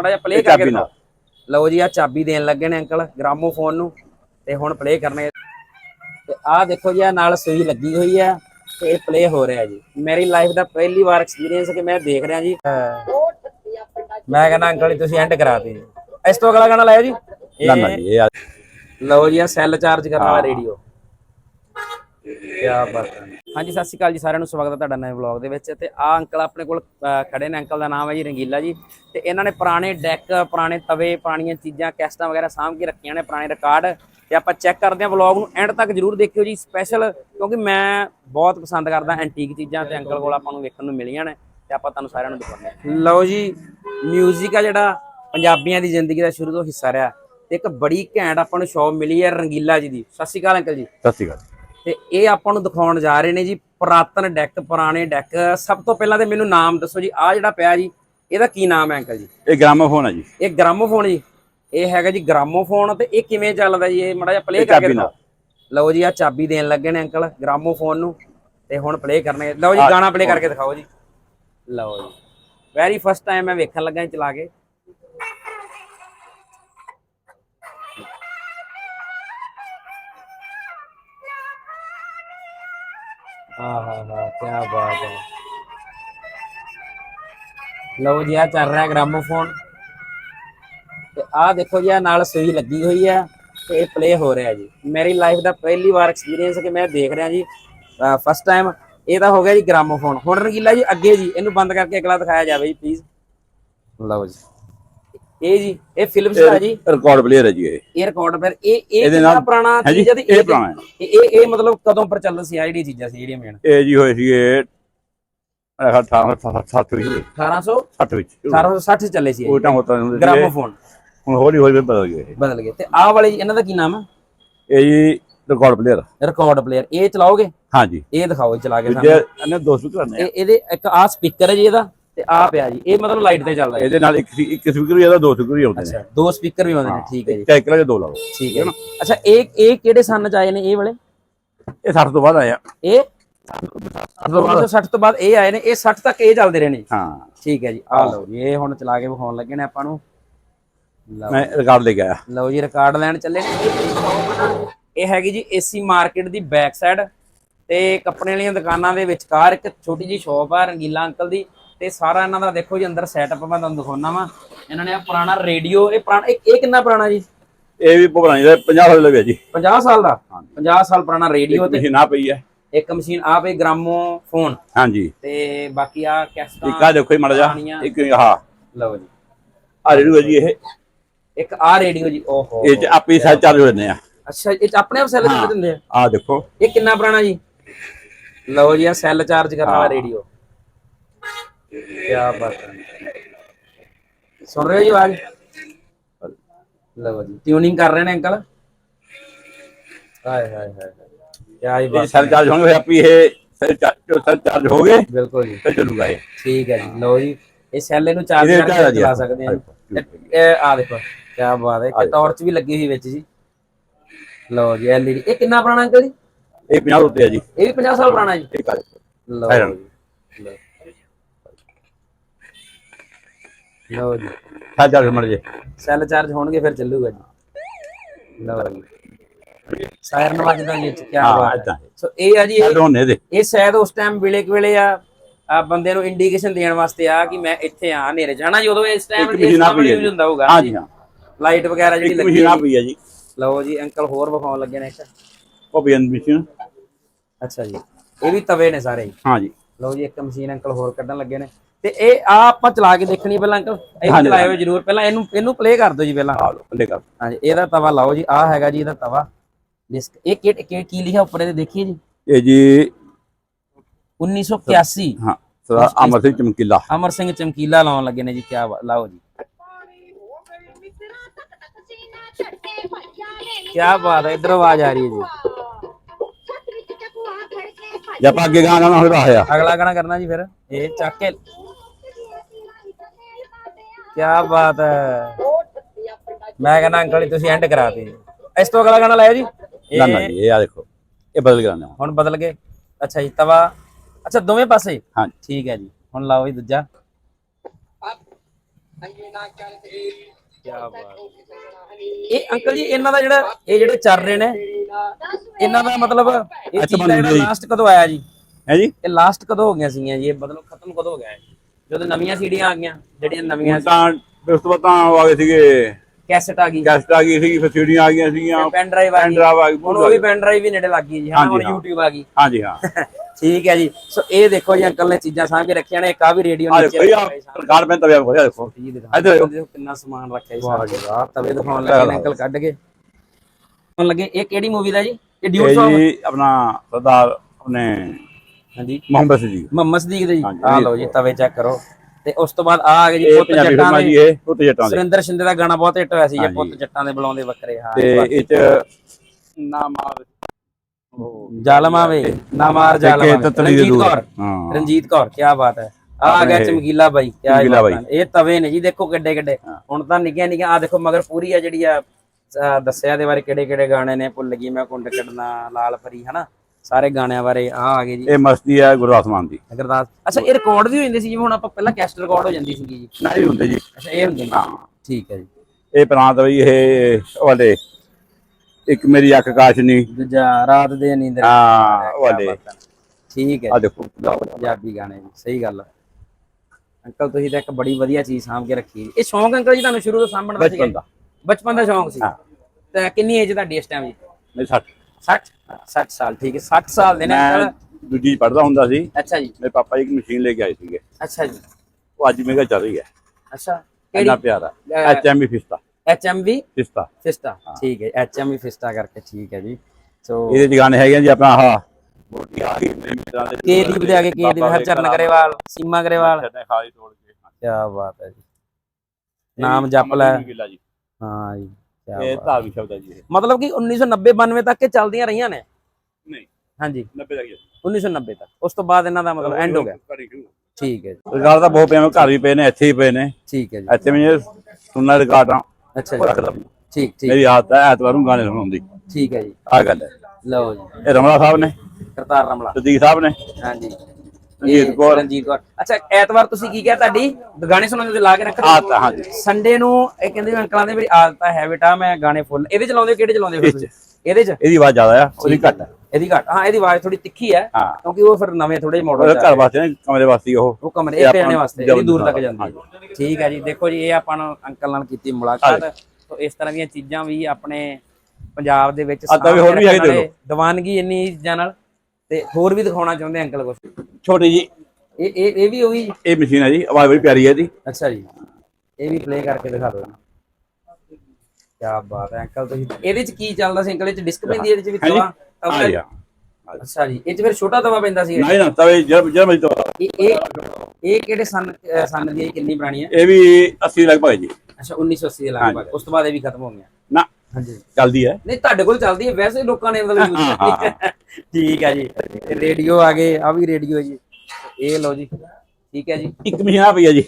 ਮੜਾ ਜਿਹਾ ਪਲੇ ਕਰਕੇ। ਦਿਖਾਓ। ਲਓ ਜੀ ਆ ਚਾਬੀ ਦੇਣ ਲੱਗੇ ਨੇ ਅੰਕਲ ਗ੍ਰਾਮੋਫੋਨ ਨੂੰ ਤੇ ਹੁਣ ਪਲੇ ਕਰਨੇ ਤੇ ਆਹ ਦੇਖੋ ਜੀ ਆ ਨਾਲ ਸੂਈ ਲੱਗੀ ਹੋਈ ਆ ਤੇ ਪਲੇ ਹੋ ਰਿਹਾ ਜੀ। ਮੇਰੀ ਲਾਈਫ ਦਾ ਪਹਿਲੀ ਵਾਰ ਐਕਸਪੀਰੀਅੰਸ ਕਿ ਮੈਂ ਦੇਖ ਰਿਹਾ ਜੀ। ਮੈਂ ਕਹਿੰਦਾ ਅੰਕਲ ਜੀ ਤੁਸੀਂ ਐਂਡ ਕਰਾਤੀ। ਇਸ ਤੋਂ ਅਗਲਾ ਗਾਣਾ ਲਾਇਆ ਜੀ। ਆ- ਲਓ ਜੀ ਆ ਸੈੱਲ ਚਾਰਜ ਕਰਨ ਵਾਲਾ ਰੇਡੀਓ ਕੀ ਬਾਤ ਹੈ। ਹਾਂਜੀ, ਸਤਿ ਸ਼੍ਰੀ ਅਕਾਲ ਜੀ ਸਾਰਿਆਂ ਨੂੰ। ਸਵਾਗਤ ਹੈ ਤੁਹਾਡਾ ਨਵੇਂ ਵਲੌਗ ਦੇ ਵਿੱਚ। ਤੇ ਆ ਅੰਕਲ ਆਪਣੇ ਕੋਲ ਖੜੇ ਨੇ। ਅੰਕਲ ਦਾ ਨਾਮ ਹੈ ਜੀ ਰੰਗੀਲਾ ਜੀ। ਤੇ ਇਹਨਾਂ ਨੇ ਪੁਰਾਣੇ ਡੈਕ, ਪੁਰਾਣੇ ਤਵੇ, ਪੁਰਾਣੀਆਂ ਚੀਜ਼ਾਂ, ਕੈਸਟਾਂ ਵਗੈਰਾ ਸਾਂਭ ਕੇ ਰੱਖੀਆਂ ਨੇ, ਪੁਰਾਣੇ ਰਿਕਾਰਡ ਤੇ ਆਪਾਂ ਚੈੱਕ ਕਰਦੇ ਹਾਂ ਵਲੌਗ ਨੂੰ। ਐਂਡ ਤੱਕ ਜਰੂਰ ਦੇਖਿਓ ਜੀ ਸਪੈਸ਼ਲ ਕਿਉਂਕਿ ਮੈਂ ਬਹੁਤ ਪਸੰਦ ਕਰਦਾ ਐਂਟੀਕ ਚੀਜ਼ਾਂ ਤੇ ਅੰਕਲ ਕੋਲ ਆਪਾਂ ਨੂੰ ਵੇਖਣ ਨੂੰ ਮਿਲੀਆਂ ਨੇ। ਤੇ ਆਪਾਂ ਤੁਹਾਨੂੰ ਸਾਰਿਆਂ ਨੂੰ ਦਿਖਾਉਂਦੇ ਹਾਂ। ਲਓ ਜੀ 뮤직 ਆ ਜਿਹੜਾ ਪੰਜਾਬੀਆਂ ਦੀ ਜ਼ਿੰਦਗੀ ਦਾ ਸ਼ੁਰੂ ਤੋਂ ਹਿੱਸਾ ਰਿਹਾ। ਤੇ ਇੱਕ ਬੜੀ ਘੈਂਟ ਆਪਾਂ ਨੂੰ ਸ਼ੌਪ ਮਿਲੀ ਹੈ ਰੰਗੀਲਾ ਜੀ ਦੀ। ਸਤਿ ਸ਼੍ਰੀ ਅਕਾਲ ਅੰਕਲ ਜੀ। ਸਤਿ ਸ਼੍ਰੀ ਅਕਾਲ। ਤੇ ਇਹ ਆਪਾਂ ਨੂੰ ਦਿਖਾਉਣ ਜਾ ਰਹੇ ਨੇ ਜੀ ਪੁਰਾਤਨ ਡੈਕ ਪੁਰਾਣੇ ਡੈਕ। ਸਭ ਤੋਂ ਪਹਿਲਾਂ ਤੇ ਮੈਨੂੰ ਨਾਮ ਦੱਸੋ ਜੀ ਆ ਜਿਹੜਾ ਪਿਆ ਜੀ ਇਹਦਾ ਕੀ ਨਾਮ ਹੈ ਅੰਕਲ ਜੀ? ਇਹ ਗ੍ਰਾਮੋਫੋਨ ਹੈ ਜੀ। ਇਹ ਗ੍ਰਾਮੋਫੋਨ ਜੀ ਇਹ ਹੈਗਾ ਜੀ ਗ੍ਰਾਮੋਫੋਨ ਤੇ ਇਹ ਕਿਵੇਂ ਚੱਲਦਾ ਜੀ? ਇਹ ਮੜਾ ਜਿਹਾ ਪਲੇ ਕਰਕੇ ਦਿਖਾਓ। ਲਓ ਜੀ ਆ ਚਾਬੀ ਦੇਣ ਲੱਗੇ ਨੇ ਅੰਕਲ ਗ੍ਰਾਮੋਫੋਨ ਨੂੰ ਤੇ ਹੁਣ ਪਲੇ ਕਰਨੇ। ਲਓ ਜੀ ਗਾਣਾ ਪਲੇ ਕਰਕੇ ਦਿਖਾਓ ਜੀ। ਲਓ ਜੀ। ਵੈਰੀ ਫਸਟ ਟਾਈਮ ਮੈਂ ਵੇਖਣ ਲੱਗਾ ਚਲਾ ਕੇ। ਹਾਂ ਹਾਂ ਹਾਂ ਕੀ ਬਾਤ ਹੈ। ਲਓ ਜੀ ਆ ਚੱਲ ਰਿਹਾ ਗ੍ਰਾਮੋਫੋਨ ਤੇ ਆਹ ਦੇਖੋ ਜੀ ਆ ਨਾਲ ਸੂਈ ਲੱਗੀ ਹੋਈ ਹੈ ਤੇ ਇਹ ਪਲੇ ਹੋ ਰਿਹਾ ਜੀ। ਮੇਰੀ ਲਾਈਫ ਦਾ ਪਹਿਲੀ ਵਾਰ ਐਕਸਪੀਰੀਅੰਸ ਕਿ ਮੈਂ ਦੇਖ ਰਿਹਾ ਜੀ ਫਸਟ ਟਾਈਮ ਇਹ ਤਾਂ ਹੋ ਗਿਆ ਜੀ ਗ੍ਰਾਮੋਫੋਨ ਹੁਣ ਰੰਗੀਲਾ ਜੀ, ਅੱਗੇ ਜੀ, ਇਹਨੂੰ ਬੰਦ ਕਰਕੇ ਅਗਲਾ ਦਿਖਾਇਆ ਜਾਵੇ ਜੀ ਪਲੀਜ਼ ਲਓ ਜੀ। ਇਹ ਜੀ ਇਹ ਫਿਲਮਸ ਦਾ ਜੀ ਰਿਕਾਰਡ ਪਲੇਅਰ ਹੈ ਜੀ ਇਹ। ਇਹ ਰਿਕਾਰਡ ਫਿਰ ਇਹ ਇਹ ਕਿੰਨਾ ਪੁਰਾਣਾ ਚੀਜ਼ ਹੈ ਤੇ ਇਹ ਪੁਰਾਣਾ ਹੈ। ਇਹ ਇਹ ਇਹ ਮਤਲਬ ਕਦੋਂ ਪ੍ਰਚਲਨ ਸੀ ਆ ਜਿਹੜੀ ਚੀਜ਼ਾਂ ਸੀ ਜਿਹੜੀਆਂ ਮੇਨ ਇਹ ਜੀ ਹੋਏ ਸੀਗੇ 1860 ਵਿੱਚ। 1800 60 ਵਿੱਚ। 1860 ਚ ਚੱਲੇ ਸੀ ਉਹ ਇਹ ਤਾਂ ਹੁੰਦਾ। ਗ੍ਰਾਮੋਫੋਨ ਹੁਣ ਹੌਲੀ ਹੌਲੀ ਬਦਲ ਗਏ ਇਹ। ਬਦਲ ਗਏ। ਤੇ ਆਹ ਵਾਲੇ ਇਹਨਾਂ ਦਾ ਕੀ ਨਾਮ ਹੈ? ਇਹ ਜੀ ਰਿਕਾਰਡ ਪਲੇਅਰ ਰਿਕਾਰਡ ਪਲੇਅਰ ਇਹ ਚਲਾਓਗੇ? ਹਾਂ ਜੀ ਇਹ ਦਿਖਾਓ ਚਲਾ ਕੇ ਸਾਨੂੰ। ਇਹਨੇ ਦੋ ਸਪੀਕਰ ਨੇ ਇਹ ਇਹਦੇ ਇੱਕ ਆਹ ਸਪੀਕਰ ਹੈ ਜੀ ਇਹਦਾ। ਤੇ ਆਹ ਪਿਆ ਜੀ ਇਹ ਮਤਲਬ ਲਾਈਟ ਤੇ ਚੱਲਦਾ ਇਹਦੇ ਨਾਲ ਇੱਕ ਇੱਕ ਸਪੀਕਰ ਵੀ ਇਹਦਾ ਦੋ ਸਪੀਕਰ ਵੀ ਆਉਂਦੇ ਨੇ। ਅੱਛਾ ਦੋ ਸਪੀਕਰ ਵੀ ਆਉਂਦੇ ਨੇ ਠੀਕ ਹੈ ਜੀ। ਇੱਕ ਇੱਕ ਦੋ ਲਾਓ। ਠੀਕ ਹੈ ਜੀ। ਅੱਛਾ ਇਹ ਇਹ ਕਿਹੜੇ ਸੰਨ ਚ ਆਏ ਨੇ ਇਹ ਵਾਲੇ? ਇਹ 60 ਤੋਂ ਬਾਅਦ ਆਇਆ ਇਹ? 1960 ਤੋਂ ਬਾਅਦ। ਇਹ ਆਏ ਨੇ ਇਹ 60 ਤੱਕ ਇਹ ਚੱਲਦੇ ਰਹੇ ਨੇ ਹਾਂ। ਠੀਕ ਹੈ ਜੀ ਆਹ ਲਓ ਜੀ ਇਹ ਹੁਣ ਚਲਾ ਕੇ ਵਿਖਾਉਣ ਲੱਗੇ ਨੇ ਆਪਾਂ ਨੂੰ। ਮੈਂ ਰਿਕਾਰਡ ਲੈ ਕੇ ਆਇਆ। ਲਓ ਜੀ ਰਿਕਾਰਡ ਲੈਣ ਚੱਲੇ ਨੇ। ਇਹ ਹੈਗੀ ਜੀ ਏਸੀ ਮਾਰਕੀਟ ਦੀ ਬੈਕ ਸਾਈਡ ਤੇ ਕੱਪੜੇ ਵਾਲੀਆਂ ਦੁਕਾਨਾਂ ਦੇ ਵਿਚਕਾਰ ਇੱਕ ਛੋਟੀ ਜੀ ਸ਼ਾਪ ਆ ਰੰਗੀਲਾ ਅੰਕਲ ਦੀ। ਤੇ ਸਾਰਾ ਇਹਨਾਂ ਦਾ ਦੇਖੋ ਜੀ ਅੰਦਰ ਸੈਟਅਪ ਮੈਂ ਤੁਹਾਨੂੰ ਦਿਖਾਉਣਾ ਵਾ। ਇਹਨਾਂ ਨੇ ਆ ਪੁਰਾਣਾ ਰੇਡੀਓ ਇਹ ਪੁਰਾਣਾ ਇਹ ਕਿੰਨਾ ਪੁਰਾਣਾ ਜੀ? ਇਹ ਵੀ ਪੁਰਾਣੀ ਦਾ 50 ਸਾਲ ਲੱਗਿਆ ਜੀ। 50 ਸਾਲ ਦਾ? 50 ਸਾਲ ਪੁਰਾਣਾ ਰੇਡੀਓ ਤੇ ਮਸ਼ੀਨ ਆ ਪਈ ਹੈ। ਇੱਕ ਮਸ਼ੀਨ ਆ ਪਈ ਗ੍ਰਾਮੋ ਫੋਨ ਹਾਂ ਜੀ ਤੇ ਬਾਕੀ ਆ ਕੈਸਟਾਂ ਇੱਕ ਆ ਦੇਖੋ ਜੀ ਮਾੜਾ। ਜਿਹਾ। ਇੱਕ ਹਾਂ ਲਓ ਜੀ। ਆ ਰੇਡੂ ਹੈ ਜੀ ਇਹ। ਇੱਕ ਆ ਰੇਡੀਓ ਜੀ ਓਹੋ। ਇਹ ਚ ਆਪੇ ਚਾਰਜ ਹੋ ਜਾਂਦੇ ਆ। ਅੱਛਾ ਇਹ 'ਚ ਆਪਣੇ ਆਪ ਸੈੱਲ ਦੇ ਦਿੰਦੇ ਆ? ਆ ਦੇਖੋ। ਇਹ ਕਿੰਨਾ ਪੁਰਾਣਾ ਜੀ? ਲਓ ਜੀ ਆ ਸੈੱਲ ਚਾਰਜ ਕਰਨ ਵਾਲਾ ਰੇਡੀਓ ਕੀ ਬਾਤ ਹੈ। ਸੁਣ ਰਹੇ ਹੋ ਜੀ ਆਵਾਜ਼? ਲਓ ਜੀ ਟਿਊਨਿੰਗ ਕਰ ਰਹੇ ਨੇ ਅੰਕਲ? ਹਾਏ ਹਾਏ ਹਾਏ ਕੀ ਹੀ ਇਹ ਬਾਤ ਸੈਲ ਚਾਰਜ ਹੋਣਗੇ ਆਪੇ ਇਹ ਸੈਲ ਚਾਰਜ ਸੈਲ ਚਾਰਜ ਹੋ ਗਏ ਬਿਲਕੁਲ ਜੀ। ਫਿਰ ਚੱਲੂਗਾ ਇਹ। ਠੀਕ ਹੈ ਜੀ ਲਓ ਜੀ ਇਹ ਸੈੱਲ ਇਹਨੂੰ ਚਾਰਜ ਇਹਦੇ ਕਰਕੇ ਚਾਰਜ ਚਲਾ ਆ। ਸਕਦੇ ਆ ਹਾਂ। ਇਹ- ਇਹ ਆ ਦੇਖੋ ਕੀ ਬਾਤ ਹੈ। ਇੱਕ ਟਾਰਚ ਵੀ ਲੱਗੀ ਹੋਈ ਵਿੱਚ ਜੀ। ਲਓ ਜੀ ਐਲਈਡੀ ਇਹ ਕਿੰਨਾ ਪੁਰਾਣਾ ਅੰਕਲ ਜੀ? ਇਹ 50 ਉੱਤੇ ਆ ਜੀ। ਇਹ ਵੀ 50 ਸਾਲ ਪੁਰਾਣਾ ਜੀ। ਲਓ. ਜੀ ਲਓ। ਲਓ ਜੀ। ਸੈਲ ਚਾਰਜ ਮੜ ਜੇ। ਸੈੱਲ ਚਾਰਜ ਹੋਣਗੇ ਫਿਰ ਚੱਲੂਗਾ ਜੀ। ਲਓ ਜੀ। ਸਾਇਰਨ ਵੱਜਦਾ ਜੀ ਕੀ ਹਾਂ ਬਾਤ ਹੈ। ਸੋ ਇਹ ਆ ਜੀ ਇਹ- ਸੈਲ ਹੋਣੇ ਦੇ ਇਹ ਸ਼ਾਇਦ ਉਸ ਟਾਈਮ ਵੇਲੇ ਵੇਲੇ ਆ ਆ ਬੰਦੇ ਨੂੰ ਇੰਡੀਕੇਸ਼ਨ ਦੇਣ ਵਾਸਤੇ ਆ ਕਿ ਮੈਂ ਇੱਥੇ ਆ ਹਨੇਰੇ ਜਾਣਾ ਜਦੋਂ ਇਸ ਟਾਈਮ ਇੱਕ ਮਸ਼ੀਨ ਆ ਪਈ ਹੈ ਯੂਜ਼ ਹੁੰਦਾ ਹੋਊਗਾ। ਹਾਂ ਜੀ ਹਾਂ। ਲਾਈਟ ਵਗੈਰਾ ਜਿਹੜੀ ਲੱਗੀ ਮਸ਼ੀਨ ਆ ਹੈ ਪਈ ਹੈ ਜੀ। ਲਓ ਜੀ ਅੰਕਲ ਹੋਰ ਵਿਖਾਉਣ ਲੱਗੇ ਨੇ ਇੱਕ। ਉਹ ਵੀ ਮਸ਼ੀਨ ਅੱਛਾ ਜੀ। ਇਹ ਵੀ ਤਵੇ ਨੇ ਸਾਰੇ। ਹੀ। ਹਾਂ ਜੀ। ਲਓ ਜੀ ਇੱਕ ਮਸ਼ੀਨ ਅੰਕਲ ਹੋਰ ਕੱਢਣ ਲੱਗੇ ਨੇ। ਤੇ ਇਹ ਆ ਆਪਾਂ ਚਲਾ ਕੇ ਦੇਖਣੀ ਪਹਿਲਾਂ ਅੰਕਲ। ਇਹ ਚਲਾਇਓ ਜਰੂਰ। ਪਹਿਲਾਂ ਇਹਨੂੰ ਇਹਨੂੰ ਪਲੇ ਕਰ ਦਿਓ ਜੀ ਪਹਿਲਾਂ। ਆ ਲੋ ਪੱਲੇ ਕਰ ਹਾਂਜੀ ਇਹਦਾ ਤਵਾ ਲਾਓ ਜੀ। ਆ ਹੈਗਾ ਜੀ ਇਹਦਾ ਤਵਾ। ਡਿਸਕ ਇਹ ਕੀ ਕੀ- ਕੀ ਲਿਖਿਆ ਉੱਪਰ ਇਹਦੇ ਦੇਖੀਏ ਜੀ। ਇਹ ਜੀ 1981 ਹਾਂ ਸਦਾ ਅਮਰ ਸਿੰਘ ਚਮਕੀਲਾ। ਅਮਰ ਸਿੰਘ ਚਮਕੀਲਾ ਲਾਉਣ ਲੱਗੇ ਨੇ ਜੀ ਕੀ ਲਾਓ ਜੀ। ਕੀ ਬਾਤ ਹੈ ਇਧਰ ਆਵਾਜ਼ ਆ ਰਹੀ ਹੈ ਜੀ। ਜੇ ਆਪਾਂ ਅੱਗੇ ਗਾਣਾ ਨਾ ਹੋਇਆ ਅਗਲਾ ਗਾਣਾ ਕਰਨਾ ਜੀ ਫਿਰ। ਇਹ ਚੱਕ ਕੇ ਕੀ ਬਾਤ ਹੈ। ਮੈਂ ਕਹਿੰਦਾ ਅੰਕਲ ਜੀ ਤੁਸੀਂ ਐਂਡ ਕਰਾਤੀ। ਇਸ ਤੋਂ ਅਗਲਾ ਗਾਣਾ ਲਾਇਆ ਜੀ। ਨਾ ਨਾ ਜੀ ਇਹ ਆ ਦੇਖੋ ਇਹ ਬਦਲ ਗਿਆ ਨਾ। ਹੁਣ ਬਦਲ ਗਏ। ਅੱਛਾ ਜੀ ਤਵਾ। ਅੱਛਾ ਦੋਵੇਂ ਪਾਸੇ? ਹਾਂ ਠੀਕ ਹੈ ਜੀ। ਹੁਣ ਲਾਓ ਜੀ ਦੂਜਾ। ਕੀ ਬਾਤ ਇਹ ਅੰਕਲ ਜੀ ਇਹਨਾਂ ਦਾ ਜਿਹੜਾ ਇਹ ਜਿਹੜੇ ਚੱਲ ਰਹੇ ਨੇ ਇਹਨਾਂ ਦਾ ਮਤਲਬ ਇਹ ਅੱਛਾ, ਚੀਜ਼ ਦਾ ਬਣਦੀ ਜਿਹੜਾ ਜੀ। ਲਾਸਟ ਕਦੋਂ ਆਇਆ ਜੀ? ਹੈ ਜੀ? ਇਹ ਲਾਸਟ ਕਦੋਂ ਹੋ ਗਈਆਂ ਸੀਗੀਆਂ ਜੀ? ਇਹ ਮਤਲਬ ਖਤਮ ਕਦੋਂ ਹੋ ਗਿਆ ਹੈ ਜਦੋਂ ਨਵੀਆਂ ਸੀੜੀਆਂ ਆ ਗਈਆਂ ਜਿਹੜੀਆਂ ਨਵੀਆਂ ਤਾਂ ਉਸ ਤੋਂ ਬਾਅਦ ਤਾਂ ਉਹ ਆ ਗਏ ਸੀਗੇ ਕੈਸਟ ਆ ਗਈ। ਗੈਸਟ ਆ ਗਈ ਸੀਗੀ ਫਿਰ ਸੀੜੀਆਂ ਆ ਗਈਆਂ ਸੀਗੀਆਂ। ਪੈਨ ਡਰਾਈਵ ਆ ਪੈਨ ਗਈ ਡਰਾਈਵ ਆ ਗਈ ਹੁਣ ਉਹ ਵੀ ਪੈਨ ਡਰਾਈਵ ਵੀ ਨੇੜੇ ਲੱਗ ਗਈ ਜੀ ਹਾਂ ਹੁਣ। YouTube ਆ ਗਈ। ਹਾਂਜੀ ਹਾਂ। ਠੀਕ ਹੈ ਜੀ। ਸੋ ਇਹ ਦੇਖੋ ਜੀ ਅੰਕਲ ਨੇ ਚੀਜ਼ਾਂ ਸਾਂਭ ਕੇ ਰੱਖੀਆਂ ਨੇ ਇੱਕ ਆ ਵੀ ਰੇਡੀਓ ਨੀਚੇ। ਸਰਕਾਰ ਪੈਨ ਤਵੇ ਵਧੀਆ ਦੇਖੋ। ਇੱਧਰ ਕਿੰਨਾ ਸਮਾਨ ਰੱਖਿਆ ਜੀ ਵਾਹ ਜੀ ਵਾਹ। ਤਵੇ ਦਿਖਾਉਣ ਲੱਗੇ ਨੇ ਅੰਕਲ ਕੱਢ ਕੇ। ਹੁਣ ਲੱਗੇ ਇਹ ਕਿਹੜੀ ਮੂਵੀ ਦਾ ਜੀ? ਇਹ ਡਿਊਟ ਇਹ ਸੌਂਗ? ਜੀ ਆਪਣਾ ਸਰਦਾਰ ਆਪਣੇ ਹਾਂਜੀ। ਮੁਹੰਮਦ ਜੀ ਮੁਹੰਮਦ ਸਦੀਕ ਦੇ ਜੀ। ਹਾਂਜੀ, ਆ ਇਹ ਲਓ ਜੀ ਤਵੇ ਚੈੱਕ ਕਰੋ। ਤੇ ਉਸ ਤੋਂ ਬਾਅਦ ਆ ਆ ਗਏ ਜੀ ਇਹ ਪੁੱਤ ਪੰਜਾਬੀ ਜੱਟਾਂ ਫਿਲਮਾਂ ਜੀ ਦੇ ਇਹ ਪੁੱਤ ਜੱਟਾਂ ਦੇ। ਸੁਰਿੰਦਰ ਸ਼ਿੰਦੇ ਦਾ ਗਾਣਾ ਬਹੁਤ ਹਿੱਟ ਹੋਇਆ ਸੀ ਇਹ ਹਾਂਜੀ। ਪੁੱਤ ਜੱਟਾਂ ਦੇ ਬੁਲਾਉਂਦੇ ਵੱਖਰੇ ਹਾਂ ਤੇ ਇਹ ਇਹ ਚ ਨਾਮ ਜ਼ਾਲਮਾ ਵੇ। ਨਾ ਮਾਰ ਜ਼ਾਲਮਾ ਵੇ। ਤਤਲੀ ਦੇ ਰਣਜੀਤ ਦੂਰ। ਕੌਰ। ਹਾਂ। ਰਣਜੀਤ ਕੌਰ ਕੀ ਬਾਤ ਹੈ। ਆ ਆ ਗਿਆ ਆਪਣੇ ਚਮਕੀਲਾ ਬਾਈ ਕੀ ਚਮਕੀਲਾ ਬਾਈ। ਇਹ ਤਵੇ ਨੇ ਜੀ ਦੇਖੋ ਕਿੱਡੇ ਕਿੱਡੇ। ਹਾਂ। ਹੁਣ ਤਾਂ ਨਿੱਕੀਆਂ ਨਿੱਕੀਆਂ ਆ ਦੇਖੋ ਮਗਰ ਪੂਰੀ ਆ ਜਿਹੜੀ ਆ ਅਹ ਦੱਸਿਆ ਦੇ ਬਾਰੇ ਕਿਹੜੇ ਕਿਹੜੇ ਗਾਣੇ ਨੇ ਭੁੱਲ ਗਈ ਮੈਂ ਕੁੰਡ ਕੱਢਣਾ ਲਾਲ ਪਰੀ ਹਨਾ? ਸਾਰੇ ਗਾਣਿਆਂ ਬਾਰੇ ਆ ਆ ਗਏ ਜੀ। ਇਹ ਮਸਤੀ ਹੈ ਗੁਰੂ ਆਸਮਾਨ ਦੀ। ਅਗਰਦਾਸ ਅੱਛਾ ਇਹ ਰਿਕਾਰਡ ਵੀ ਹੋ ਜਾਂਦੇ ਸੀ ਜਿਵੇਂ ਹੁਣ ਆਪਾਂ ਪਹਿਲਾਂ ਕੈਸਟ ਰਿਕਾਰਡ ਹੋ ਜਾਂਦੀ ਸੀਗੀ ਜੀ। ਨਹੀਂ ਹੁੰਦੇ ਜੀ। ਅੱਛਾ ਇਹ ਹੁੰਦੇ ਨੇ। ਹਾਂ। ਠੀਕ ਹੈ ਜੀ। ਇਹ ਪ੍ਰਾਂਤ ਬਈ ਇਹ ਵਾਲੇ ਇੱਕ ਮੇਰੀ ਅੱਖ ਕਾਸ਼ਨੀ। ਦੂਜਾ ਰਾਤ ਦੇ ਨੀਂਦਰ ਹਾਂ ਵਾਲੇ। ਠੀਕ ਹੈ ਆ ਦੇਖੋ ਪੰਜਾਬੀ ਗਾਣੇ ਜੀ ਸਹੀ ਗੱਲ ਹੈ। ਅੰਕਲ ਤੁਸੀਂ ਤਾਂ ਇੱਕ ਬੜੀ ਵਧੀਆ ਚੀਜ਼ ਸਾਂਭ ਕੇ ਰੱਖੀ। ਇਹ ਸ਼ੌਂਕ ਅੰਕਲ ਜੀ ਤੁਹਾਨੂੰ ਸ਼ੁਰੂ ਤੋਂ ਸਾਂਭਣ ਦਾ ਸੀਗਾ ਬਚਪਨ ਦਾ। ਬਚਪਨ ਦਾ ਸ਼ੌਂਕ ਸੀ। ਤੇ ਕਿੰਨੀ ਏਜ ਤੁਹਾਡੀ ਇਸ ਟਾਈਮ ਜੀ? ਮੇਰੇ 60 60 60 ਸਾਲ ਠੀਕ ਹੈ 60 ਸਾਲ ਦੇ ਨੇ ਮੈਂ ਅੰਕਲ ਦੂਜੀ ਪੜਦਾ ਹੁੰਦਾ ਸੀ। ਅੱਛਾ ਜੀ। ਮੇਰੇ ਪਾਪਾ ਜੀ ਇੱਕ ਮਸ਼ੀਨ ਲੈ ਕੇ ਆਏ ਸੀਗੇ। ਅੱਛਾ ਜੀ। ਉਹ ਅੱਜ ਮੇਰੇ ਕੋਲ ਚੱਲ ਰਹੀ। ਹੈ ਅੱਛਾ ਇੰਨਾ ਕਿਹੜੀ? ਪਿਆਰਾ। ਅਹ, ਐਚਐਮਬੀ ਫਿਸਤਾ ਐਚਐਮਵੀ ਫਿਸਤਾ ਫਿਸਟਾ ਠੀਕ ਹੈ ਐਚਐਮਵੀ ਫਿਸਟਾ ਕਰਕੇ ਠੀਕ ਹੈ ਜੀ। ਸੋ ਇਹਦੇ ਗਾਣੇ ਹੈਗੇ ਜੀ ਆਪਣਾ ਆਹ। ਮੋਟੀ ਆ ਗਈ ਮੇਰੇ ਮਿੱਤਰਾਂ ਦੇ ਕੇ ਦੀਪ ਦੇ ਆਗੇ ਕੇ ਦੀਪ ਹਰਚਰਨ ਗਰੇਵਾਲ ਸੀਮਾ ਗਰੇਵਾਲ। ਛੱਡੇ ਖਾਲੀ ਤੋੜ ਕੇ। ਕੀ ਬਾਤ ਹੈ ਜੀ। ਨਾਮ ਜਪ ਲੈ। ਹਾਂ ਜੀ। ਇਹ ਧਾਰਮਿਕ ਸ਼ਬਦ ਹੈ ਜੀ ਇਹ। ਮਤਲਬ ਕਿ 1990 92 ਤੱਕ ਇਹ ਚੱਲਦੀਆਂ ਰਹੀਆਂ ਨੇ? ਨਹੀਂ। ਹਾਂਜੀ। 90 ਦਾ ਹੀ 1990 ਤੱਕ। ਉਸ ਤੋਂ ਬਾਅਦ ਇਹਨਾਂ ਦਾ ਮਤਲਬ ਐਂਡ ਹੋ ਗਿਆ। ਠੀਕ ਹੈ ਜੀ। ਰਿਕਾਰਡ ਤਾਂ ਬਹੁਤ ਪਏ ਨੇ ਘਰ ਵੀ ਪਏ ਨੇ ਇੱਥੇ ਹੀ ਪਏ ਨੇ। ਠੀਕ ਹੈ ਜੀ। ਇੱਥੇ ਮੈਂ ਸੁਣਨਾ ਰਿਕਾਰਡ। ਅੱਛਾ ਜੀ। ਠੀਕ ਠੀਕ। ਮੇਰੀ ਆਦਤ ਹੈ ਐਤਵਾਰ ਨੂੰ ਗਾਣੇ ਸੁਣਾਉਣ ਦੀ। ਠੀਕ ਹੈ ਜੀ। ਆ ਗੱਲ ਹੈ। ਲਓ ਜੀ। ਇਹ ਰਮਲਾ ਸਾਹਿਬ ਨੇ? ਕਰਤਾਰ ਰਮਲਾ। ਸਦੀਕ ਸਾਹਿਬ ਨੇ? ਹਾਂਜੀ। ਰਣਜੀਤ ਕੌਰ। ਰਣਜੀਤ ਕੌਰ। ਅੱਛਾ ਐਤਵਾਰ ਤੁਸੀਂ ਕੀ ਕਿਹਾ ਤੁਹਾਡੀ? ਗਾਣੇ ਸੁਣਨ ਦੇ ਲਾ ਕੇ ਰੱਖਦੇ ਆਦਤ ਹੈ, ਹਾਂਜੀ। ਸੰਡੇ ਨੂੰ ਇਹ ਕਹਿੰਦੇ ਵੀ ਅੰਕਲਾਂ ਦੇ ਮੇਰੀ ਆਦਤ ਹੈ ਹੈਬਿਟ ਆ ਮੈਂ ਗਾਣੇ ਫੁੱਲ। ਇਹਦੇ ਚ ਲਾਉਂਦੇ ਹੋ, ਕਿਹੜੇ ਚ ਲਾਉਂਦੇ ਹੋ ਤੁਸੀਂ? ਇਹਦੇ ਚ। ਇਹਦੀ ਆਵਾਜ਼ ਜ਼ਿਆਦਾ ਆ ਉਹਦੀ ਘੱਟ ਹੈ ਇਹਦੀ ਘੱਟ। ਹਾਂ ਇਹਦੀ ਆਵਾਜ਼ ਥੋੜੀ ਤਿੱਖੀ ਹੈ ਹਾਂ। ਕਿਉਂਕਿ ਉਹ ਫਿਰ ਨਵੇਂ ਥੋੜੇ ਉਹਦੇ ਮਾਡਲ ਘਰ ਵਾਸਤੇ ਨੇ ਕਮਰੇ ਵਾਸਤੇ ਉਹ। ਉਹ ਕਮਰੇ ਇਹ ਨੂੰ ਵਾਸਤੇ ਇਹਦੀ ਦੂਰ ਤੱਕ ਜਾਂਦੀ ਹੈ। ਠੀਕ ਹੈ ਜੀ। ਦੇਖੋ ਜੀ ਇਹ ਆਪਾਂ ਨੂੰ ਅੰਕਲ ਨਾਲ ਕੀਤੀ ਮੁਲਾਕਾਤ। ਸੋ ਇਸ ਤਰ੍ਹਾਂ ਦੀਆਂ ਚੀਜ਼ਾਂ ਵੀ ਆਪਣੇ ਪੰਜਾਬ ਦੇ ਵਿੱਚ ਅੱਧਾ ਵੀ ਹੋਰ ਵੀ ਹੈਗੇ ਸਾਂਭ ਕੇ ਦੇਖੋ। ਰੱਖਣ ਵਾਲੇ ਦੀਵਾਨਗੀ ਇੰਨੀ ਚੀਜ਼ਾਂ ਨਾਲ। ਤੇ ਹੋਰ ਵੀ ਦਿਖਾਉਣਾ ਚਾਹੁੰਦੇ ਅੰਕਲ ਕੁਝ ਛੋਟੀ ਜੀ। ਇਹ ਇਹ ਇਹ ਵੀ ਹੋਈ ਇਹ ਮਸ਼ੀਨ ਹੈ ਜੀ ਆਵਾਜ਼ ਬੜੀ ਪਿਆਰੀ ਹੈ ਇਹਦੀ। ਅੱਛਾ ਜੀ। ਇਹ ਵੀ ਪਲੇ ਕਰਕੇ ਦਿਖਾ ਦਿਓ। ਕੀ ਬਾਤ ਹੈ ਅੰਕਲ ਤੁਸੀਂ ਇਹਦੇ ਚ ਕੀ ਚੱਲਦਾ ਸੀ ਅੰਕਲ? ਇਹ ਚ ਡਿਸਕ ਪੈਂਦੀ ਇਹਦੇ ਚ ਵੀ ਤਵਾ? ਤਵਾ- ਜੀ ਅੱਛਾ ਜੀ। ਇਹ ਚ ਫਿਰ ਛੋਟਾ ਤਵਾ ਪੈਂਦਾ ਸੀ ਨਹੀਂ ਨਾ ਤਵੇ ਜਰ ਜਰ ਮਜੀ ਤੋਂ ਇਹ ਇਹ ਕਿਹੜੇ ਸਨ ਸਨ ਦੀ? ਕਿੰਨੀ ਪੁਰਾਣੀ ਹੈ? ਇਹ ਵੀ 80 ਲਗਭਗ ਜੀ। ਅੱਛਾ 1980 ਦੇ ਲਗਭਗ। ਉਸ ਤੋਂ ਬਾਅਦ ਇਹ ਵੀ ਖਤਮ ਹੋ ਗਿਆ। ਹਾਂਜੀ। ਚੱਲਦੀ ਹੈ। ਨਹੀਂ ਤੁਹਾਡੇ ਕੋਲ ਚੱਲਦੀ ਹੈ। ਵੈਸੇ ਲੋਕਾਂ ਨੇ ਮਤਲਬ। ਠੀਕ ਹੈ ਜੀ। ਰੇਡੀਓ ਆ ਗਏ ਆ ਵੀ ਰੇਡੀਓ ਹੈ ਜੀ। ਇਹ ਲਓ ਜੀ। ਠੀਕ ਹੈ ਜੀ। ਇੱਕ ਮਸ਼ੀਨ ਆ ਪਈ ਹੈ ਜੀ।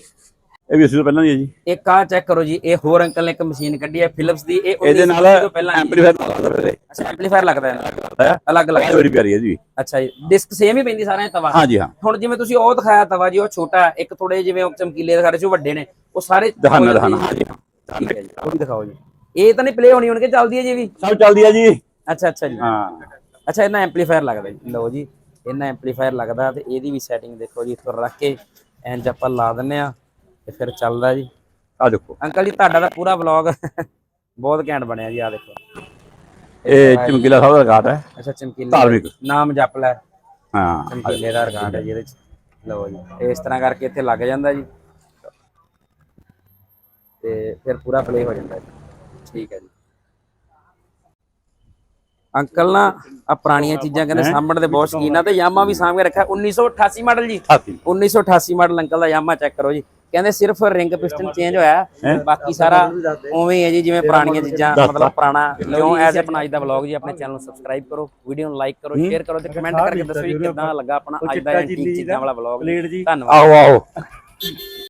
ਇਹ ਵੀ 80 ਤੋਂ ਪਹਿਲਾਂ ਦੀ ਹੈ ਜੀ। ਇੱਕ ਆ ਚੈੱਕ ਕਰੋ ਜੀ। ਇਹ ਹੋਰ ਅੰਕਲ ਨੇ ਇੱਕ ਮਸ਼ੀਨ ਕੱਢੀ ਹੈ ਫਿਲਿਪਸ ਦੀ। ਇਹ 1980 ਨਾਲ। ਐਂਪਲੀਫਾਇਰ ਲੱਗਦਾ ਹੈ ਅੱਛਾ ਐਂਪਲੀਫਾਇਰ ਲੱਗਦਾ ਹੈ? ਅਲੱਗ ਅਲੱਗ ਬੜੀ ਪਿਆਰੀ ਹੈ ਜੀ। ਅੱਛਾ ਜੀ। ਡਿਸਕ ਸੇਮ ਹੀ ਪੈਂਦੀ ਸਾਰਿਆਂ ਤਵਾ। ਹਾਂ ਜੀ ਹਾਂ। ਹੁਣ ਜਿਵੇਂ ਤੁਸੀਂ ਉਹ ਦਿਖਾਇਆ ਤਵਾ ਜੀ ਉਹ ਛੋਟਾ ਹੈ, ਇੱਕ ਥੋੜੇ ਜਿਵੇਂ ਉਹ ਚਮਕੀਲੇ ਦਿਖਾ ਰਹੇ ਸੀ ਉਹ ਵੱਡੇ ਨੇ। ਉਹ ਸਾਰੇ ਦਿਖਾਣਾ ਦਿਖਾਣਾ ਹੈ ਜੀ। ਉਹ ਵੀ ਦਿਖਾਓ ਜੀ। ਇਹ ਤਾਂ ਨਹੀਂ ਪਲੇ ਹੋਣੀ ਹੋਣਗੇ ਚੱਲਦੀ ਹੈ ਜੀ ਵੀ? ਸਭ ਚੱਲਦੀ ਹੈ ਜੀ। ਅੱਛਾ ਅੱਛਾ ਜੀ। ਹਾਂ। ਅੱਛਾ ਇਹਨਾਂ ਐਂਪਲੀਫਾਇਰ ਲੱਗਦਾ ਜੀ। ਲਓ ਜੀ ਇਹਨਾਂ ਐਂਪਲੀਫਾਇਰ ਲੱਗਦਾ ਤੇ ਇਹਦੀ ਵੀ ਸੈਟਿੰਗ ਦੇਖੋ ਜੀ ਇੱਥੋਂ ਰੱਖ ਕੇ ਇੰਜ ਆਪਾਂ ਲਾ ਦਿੰਨੇ ਆ ਤੇ ਫਿਰ ਚੱਲਦਾ ਜੀ। ਆ ਦੇਖੋ। ਅੰਕਲ ਜੀ ਤੁਹਾਡਾ ਤਾਂ ਪੂਰਾ ਵਲੌਗ ਬਹੁਤ ਘੈਂਟ ਬਣਿਆ ਜੀ ਆ ਦੇਖੋ। ਇਹ ਚਮਕੀਲਾ ਸਾਹਿਬ ਦਾ ਰਿਕਾਰਡ ਹੈ। ਅੱਛਾ ਚਮਕੀਲੇ ਧਾਰਮਿਕ। ਨਾਮ ਜਪ ਲੈ। ਹਾਂ ਚਮਕੀਲੇ ਦਾ ਰਿਕਾਰਡ ਹੈ ਜਿਹਦੇ ਚ। ਲਓ ਜੀ ਇਸ ਤਰ੍ਹਾਂ ਕਰਕੇ ਇੱਥੇ ਲੱਗ ਜਾਂਦਾ ਜੀ। ਤੇ ਫਿਰ ਪੂਰਾ ਪਲੇ ਹੋ ਜਾਂਦਾ ਜੀ। ਠੀਕ ਹੈ ਜੀ। ਅੰਕਲ ਨਾ ਆ ਪੁਰਾਣੀਆਂ ਚੀਜ਼ਾਂ ਕਹਿੰਦੇ ਸਾਂਭਣ ਦੇ ਬਹੁਤ ਸ਼ੌਕੀਨ ਆ ਤੇ ਯਾਮਾ ਵੀ ਸਾਂਭ ਕੇ ਰੱਖਿਆ। 1988 ਮਾਡਲ ਜੀ। ਸਾਥੀ 1988 ਮਾਡਲ ਅੰਕਲ ਦਾ ਯਾਮਾ ਚੈੱਕ ਕਰੋ ਜੀ। ਕਹਿੰਦੇ ਸਿਰਫ ਰਿੰਗ ਪਿਸਟਨ ਚੇਂਜ ਹੋਇਆ ਹੈ। ਬਾਕੀ ਸਾਰਾ ਉਵੇਂ ਹੀ ਹੈ ਜੀ ਜਿਵੇਂ ਪੁਰਾਣੀਆਂ ਚੀਜ਼ਾਂ ਮਤਲਬ ਪੁਰਾਣਾ ਲਿਓ ਐਜ਼ ਆਪਣਾ ਅੱਜ ਦਾ ਵਲੌਗ ਜੀ ਆਪਣੇ ਚੈਨਲ ਨੂੰ ਸਬਸਕ੍ਰਾਈਬ ਕਰੋ ਵੀਡੀਓ ਨੂੰ ਲਾਈਕ ਕਰੋ ਸ਼ੇਅਰ ਕਰੋ ਤੇ ਕਮੈਂਟ ਕਰਕੇ ਦੱਸੋ ਜੀ ਕਿੱਦਾਂ ਲੱਗਾ ਆਪਣਾ ਅੱਜ ਦਾ ਐਂਟੀਕ ਚੀਜ਼ਾਂ ਵਾਲਾ ਵਲੌਗ ਧੰਨਵਾਦ। ਆਹੋ ਆਹੋ